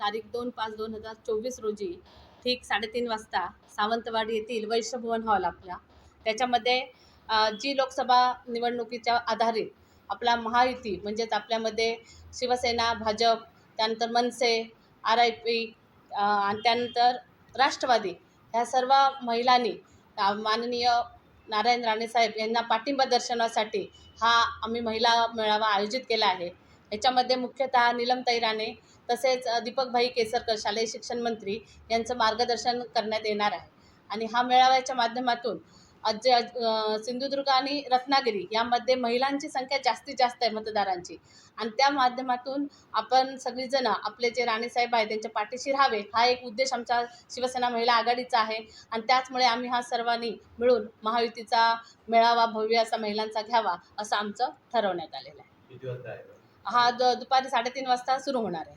तारीख दोन पाच दोन हजार चोवीस रोजी ठीक साडेतीन वाजता सावंतवाडी येथील वैश्यभवन हॉल आपला. त्याच्यामध्ये जी लोकसभा निवडणुकीच्या आधारित आपला महायुती म्हणजेच आपल्यामध्ये शिवसेना भाजप त्यानंतर मनसे आर आय पी आणि त्यानंतर राष्ट्रवादी ह्या सर्व महिलांनी माननीय नारायण राणेसाहेब यांना पाठिंबा दर्शनासाठी हा आम्ही महिला मेळावा आयोजित केला आहे. याच्यामध्ये मुख्यतः नीलम राणे तसेच दीपकभाई केसरकर शालेय शिक्षण मंत्री यांचं मार्गदर्शन करण्यात येणार आहे. आणि हा मेळाव्याच्या माध्यमातून आज जे सिंधुदुर्ग आणि रत्नागिरी यामध्ये महिलांची संख्या जास्तीत जास्त आहे मतदारांची. आणि त्या माध्यमातून आपण सगळीजणं आपले जे राणेसाहेब आहे त्यांच्या पाठीशी राहावे हा एक उद्देश आमच्या शिवसेना महिला आघाडीचा आहे. आणि त्याचमुळे आम्ही हा सर्वांनी मिळून महायुतीचा मेळावा भव्य असा महिलांचा घ्यावा असं आमचं ठरवण्यात आलेलं आहे? हा द दुपारी साडेतीन वाजता सुरू होणार आहे.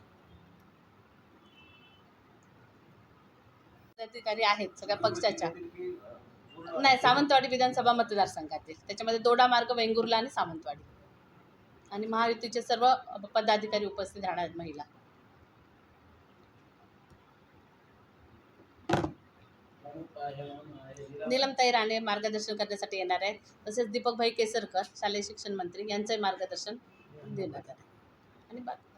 अधिकारी आहेत सगळ्या पक्षाच्या. नाही सावंतवाडी विधानसभा मतदारसंघातील. त्याच्यामध्ये दोडा मार्ग वेंगुर्ला आणि सावंतवाडी. आणि महायुतीचे सर्व पदाधिकारी उपस्थित राहणार आहेत महिला. नीलमताई राणे मार्गदर्शन करण्यासाठी येणार आहेत. तसेच दीपकभाई केसरकर शालेय शिक्षण मंत्री यांचंही मार्गदर्शन देण्यात आहे आणि बाकी